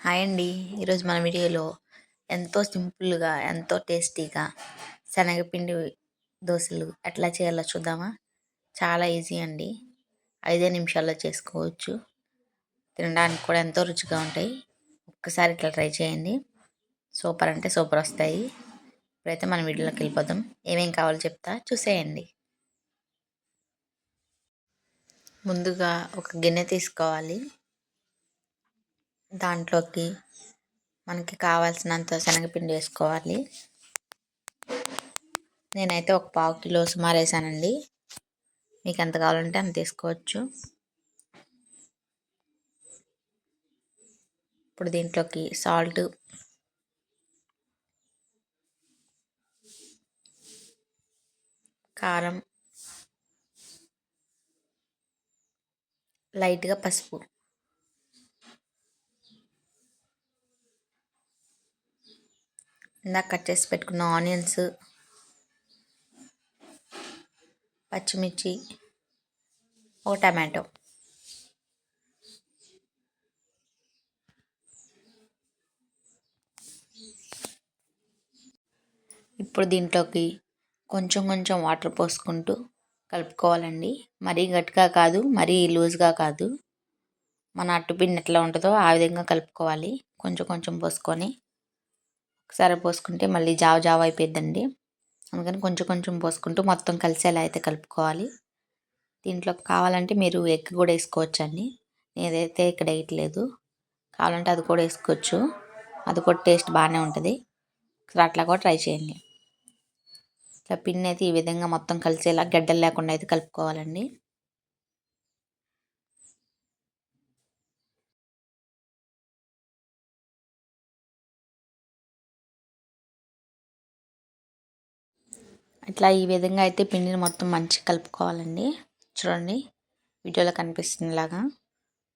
Hi అండి. ఈరోజు మన వీడియోలో ఎంతో సింపుల్గా ఎంతో టేస్టీగా శనగపిండి దోశలు ఎట్లా చేయాలో చూద్దామా? చాలా ఈజీ అండి. ఐదే నిమిషాల్లో చేసుకోవచ్చు. తినడానికి కూడా ఎంతో రుచిగా ఉంటాయి. ఒక్కసారి ఇట్లా ట్రై చేయండి. సూపర్ అంటే సూపర్ వస్తాయి. ఇప్పుడైతే మన వీడియోలోకి వెళ్ళిపోదాం. ఏమేం కావాలో చెప్తా చూసేయండి. ముందుగా ఒక గిన్నె తీసుకోవాలి. దాంట్లోకి మనకి కావాల్సినంత శనగపిండి వేసుకోవాలి. నేనైతే ఒక పావు కిలో సుమారు వేసానండి. మీకు ఎంత కావాలంటే అంత తీసుకోవచ్చు. ఇప్పుడు దీంట్లోకి సాల్ట్ కారం లైట్గా పసుపు. ఇందాక కట్ చేసి పెట్టుకున్న ఆనియన్స్ పచ్చిమిర్చి ఒక టమాటో. ఇప్పుడు దీంట్లోకి కొంచెం కొంచెం వాటర్ పోసుకుంటూ కలుపుకోవాలండి. మరీ గట్టిగా కాదు మరీ లూజ్గా కాదు. మన అట్టుపిండి ఎట్లా ఉంటుందో ఆ విధంగా కలుపుకోవాలి. కొంచెం కొంచెం పోసుకొని ఒకసారి పోసుకుంటే మళ్ళీ జావ జావ అయిపోయిందండి అందుకని కొంచెం కొంచెం పోసుకుంటూ మొత్తం కలిసేలా అయితే కలుపుకోవాలి. దీంట్లో కావాలంటే మీరు ఎగ్ కూడా వేసుకోవచ్చండి. నేనైతే ఇక్కడ వేయట్లేదు. కావాలంటే అది కూడా వేసుకోవచ్చు. అది కూడా టేస్ట్ బాగానే ఉంటుంది. అట్లా కూడా ట్రై చేయండి. ఇట్లా పిండి అయితే ఈ విధంగా మొత్తం కలిసేలా గడ్డలు లేకుండా అయితే కలుపుకోవాలండి. ఇట్లా ఈ విధంగా అయితే పిండిని మొత్తం మంచిగా కలుపుకోవాలండి. చూడండి వీడియోలో కనిపిస్తుందిలాగా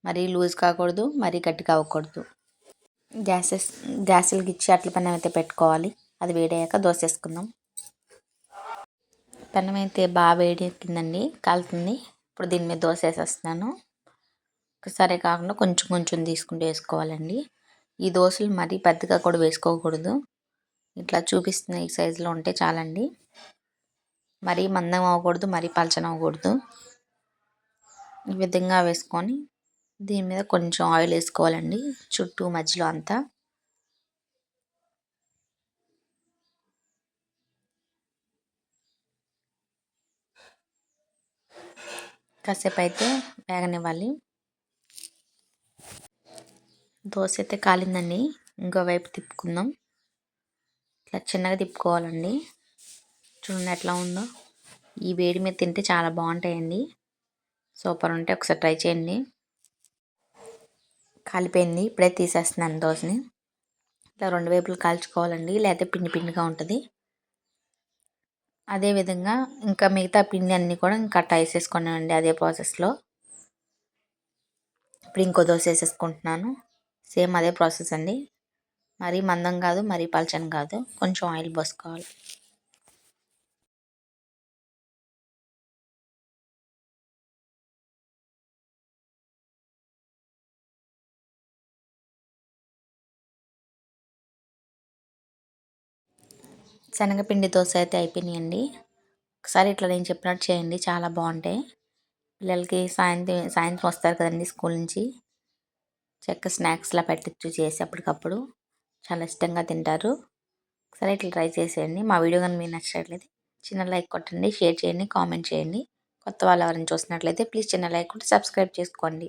మరీ లూజ్ కాకూడదు మరీ గట్టిగా అవ్వకూడదు. గ్యాసెస్ గ్యాసులకి ఇచ్చి అట్ల పెనం అయితే పెట్టుకోవాలి. అది వేడయ్యాక దోశ వేసుకుందాం పెనం అయితే బాగా వేడి ఎక్కిందండి కాలుతుంది. ఇప్పుడు దీని మీద దోశ వేసేస్తున్నాను ఒకసారి కాకుండా కొంచెం కొంచెం తీసుకుంటూ వేసుకోవాలండి. ఈ దోశలు మరీ పెద్దగా కూడా వేసుకోకూడదు. ఇట్లా చూపిస్తున్న ఈ సైజులో ఉంటే చాలండి. మరీ మందం అవ్వకూడదు మరీ పలచన అవ్వకూడదు. ఈ విధంగా వేసుకొని దీని మీద కొంచెం ఆయిల్ వేసుకోవాలండి చుట్టూ మధ్యలో అంతా. కాసేపు అయితే వేగనివ్వాలి. దోశ అయితే కాలిందండి ఇంకో వైపు తిప్పుకుందాం. ఇట్లా చిన్నగా తిప్పుకోవాలండి. చూడండి ఎట్లా ఉందో. ఈ వేడి మీద తింటే చాలా బాగుంటాయండి. సూపర్ ఉంటే ఒకసారి ట్రై చేయండి. కాలిపోయింది. ఇప్పుడే తీసేస్తున్నాను దోశని. ఇట్లా రెండు వైపులు కాల్చుకోవాలండి. లేకపోతే పిండి పిండిగా ఉంటుంది. అదేవిధంగా ఇంకా మిగతా పిండి అన్నీ కూడా ఇంకా వేసేసుకున్నానండి అదే ప్రాసెస్లో. ఇప్పుడు ఇంకో దోశ వేసేసుకుంటున్నాను. సేమ్ అదే ప్రాసెస్ అండి. మరీ మందం కాదు మరీ పలచని కాదు. కొంచెం ఆయిల్ పోసుకోవాలి. శనగపిండి దోశ అయితే అయిపోయినాయండి. ఒకసారి ఇట్లా నేను చెప్పినట్టు చేయండి చాలా బాగుంటాయి. పిల్లలకి సాయంత్రం సాయంత్రం వస్తారు కదండి స్కూల్ నుంచి. చెక్క స్నాక్స్లా పెట్టచ్చు చేసి అప్పటికప్పుడు. చాలా ఇష్టంగా తింటారు. ఒకసారి ఇట్లా ట్రై చేసేయండి. మా వీడియో కానీ మీరు నచ్చినట్లయితే చిన్న లైక్ కొట్టండి షేర్ చేయండి కామెంట్ చేయండి. కొత్త వాళ్ళు ఎవరైనా చూసినట్లయితే ప్లీజ్ చిన్న లైక్ కొట్టి సబ్స్క్రైబ్ చేసుకోండి.